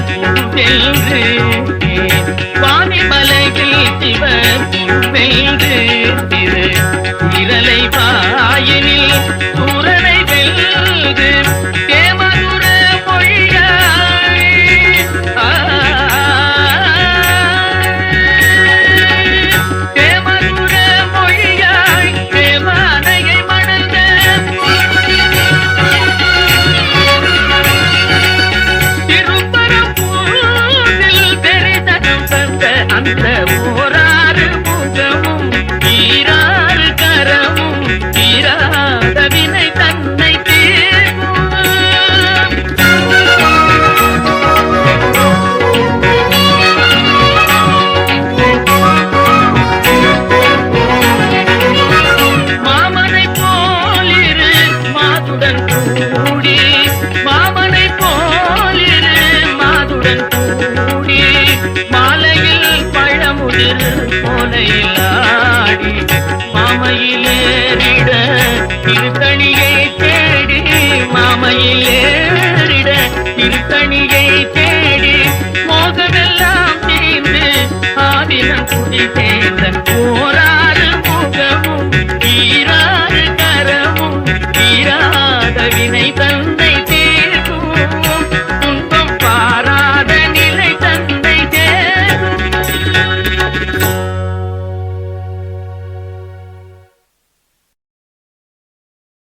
சிவ வென்று வாணிமலையில் சிவ வென்று திரு அந்த ஓராறு முகமும் ஈராறு கரமும் ஈராத வினை தன்னை மாமனை போலிரு மாதுடன் கூடி. மாமனை போலிரு மாதுடன் கூடி. மாலையில் போலையில் ஆடி மாமையிலேறிட திருத்தணியை தேடி மாமையிலேறிட திருத்தணியை தேடி மோகமெல்லாம் தீர்ந்து ஆதினம் குடி சேர்ந்த போராறு முகமும் ஈராறு கரமும் ஈராத வினைதான்